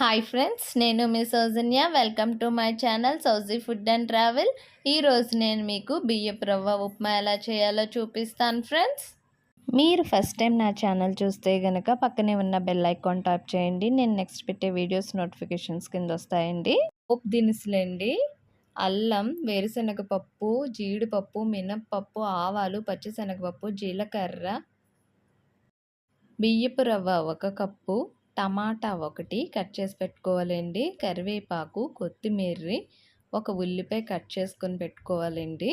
Hi friends నేను మీ Soujanya. Welcome to my channel Souji food and travel ఈరోజు నేను మీకు బియ్యపు రవ్వ ఉప్మా ఎలా చేయాలో చూపిస్తాను ఫ్రెండ్స్ మీరు ఫస్ట్ టైం నా ఛానల్ చూస్తే కనుక పక్కనే ఉన్న బెల్ ఐకాన్ టాప్ చేయండి. నేను నెక్స్ట్ పెట్టే వీడియోస్ నోటిఫికేషన్స్ కింద వస్తాయండి. ఉప్పు దినుసులండి. అల్లం వేరుశనగపప్పు జీడిపప్పు మినప్పప్పు ఆవాలు పచ్చిశనగపప్పు జీలకర్ర బియ్యపు రవ్వ ఒక కప్పు టమాటా ఒకటి కట్ చేసి పెట్టుకోవాలండి. కరివేపాకు కొత్తిమీర్రి ఒక ఉల్లిపాయ కట్ చేసుకొని పెట్టుకోవాలండి.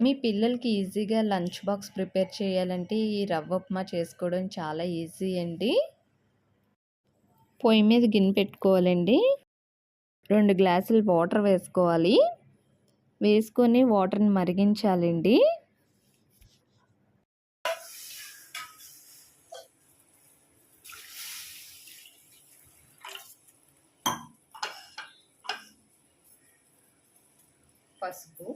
మీ పిల్లలకి ఈజీగా లంచ్ బాక్స్ ప్రిపేర్ చేయాలంటే ఈ రవ్వ ఉప్మా చేసుకోవడం చాలా ఈజీ అండి. పొయ్యి మీద గిన్నె పెట్టుకోవాలండి. రెండు గ్లాసులు వాటర్ వేసుకోవాలి. వేసుకొని వాటర్ని మరిగించాలండి. పసుపు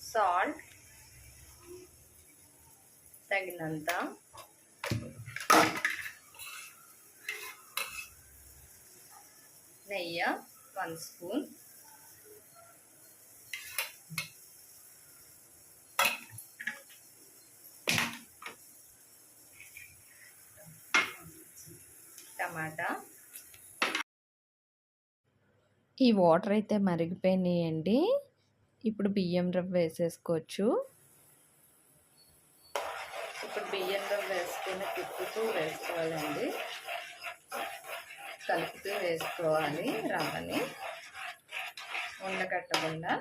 సాల్ట్ తగినంత నెయ్యి వన్ స్పూన్ టమాటా ఈ వాటర్ అయితే మరిగిపోయినాయండి. ఇప్పుడు బియ్యం రవ్వ వేసేసుకోవచ్చు. ఇప్పుడు బియ్యం రవ్వ వేసుకుని తిప్పుతూ వేసుకోవాలండి. కలుపుతూ వేసుకోవాలి రవ్వని. ఉండకట్టకుండా.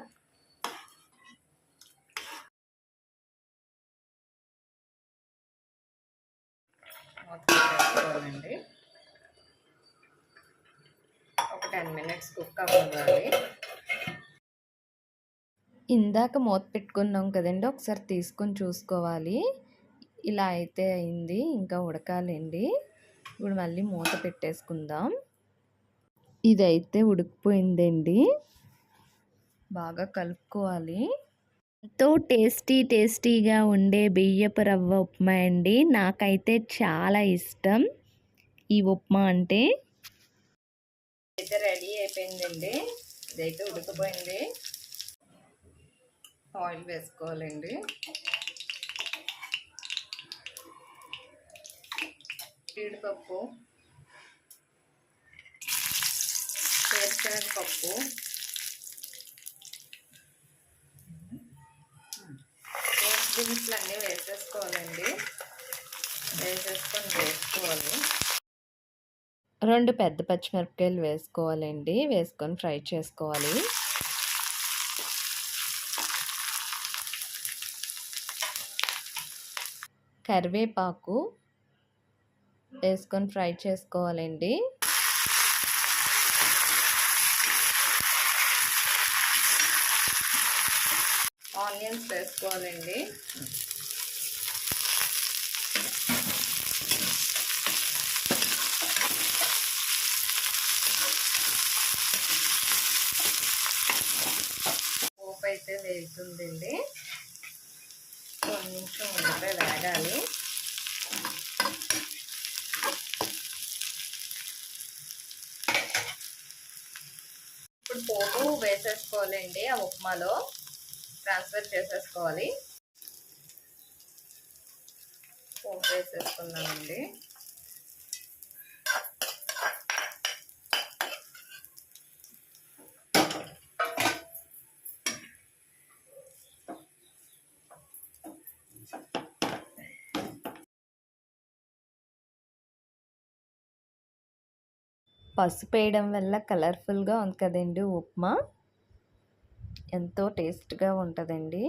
మొత్తం వేసుకోవాలండి టెన్ మినిట్స్ కుక్ అవ్వాలి. ఇందాక మూత పెట్టుకున్నాం కదండి ఒకసారి తీసుకొని చూసుకోవాలి. ఇలా అయితే అయింది ఇంకా ఉడకాలండి. ఇప్పుడు మళ్ళీ మూత పెట్టేసుకుందాం. ఇదైతే ఉడికిపోయిందండి. బాగా కలుపుకోవాలి. ఎంతో టేస్టీ టేస్టీగా ఉండే బియ్యపు రవ్వ ఉప్మా అండి. నాకైతే చాలా ఇష్టం. ఈ ఉప్మా అంటే అయితే రెడీ అయిపోయిందండి. ఇదైతే ఉడికిపోయింది. ఆయిల్ వేసుకోవాలండి. జీడిపప్పు పప్పు దినుసులు అన్నీ వేసేసుకోవాలండి. వేసేసుకొని వేసుకోవాలి. రెండు పెద్ద పచ్చిమిరపకాయలు వేసుకోవాలండి. వేసుకొని ఫ్రై చేసుకోవాలి. కరివేపాకు వేసుకొని ఫ్రై చేసుకోవాలండి. ఆనియన్స్ వేసుకోవాలండి. అయితే వేగుతుందండి. కొంచెం ఉల్లిపాయ వేగాలి. ఇప్పుడు పోపు వేసేసుకోవాలండి ఆ ఉప్మాలో. ట్రాన్స్ఫర్ చేసేసుకోవాలి. పోపు వేసేసుకున్నామండి పసుపు వేయడం వల్ల కలర్ఫుల్గా ఉంది కదండి ఉప్మా. ఎంతో టేస్ట్గా ఉంటుందండి.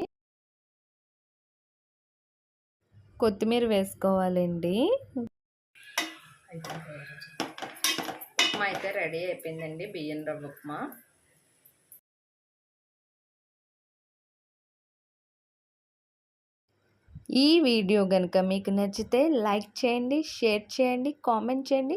కొత్తిమీర వేసుకోవాలండి. ఉప్మా అయితే రెడీ అయిపోయిందండి బియ్యం రవ్వ ఉప్మా. ఈ వీడియో కనుక మీకు నచ్చితే లైక్ చేయండి షేర్ చేయండి కామెంట్ చేయండి.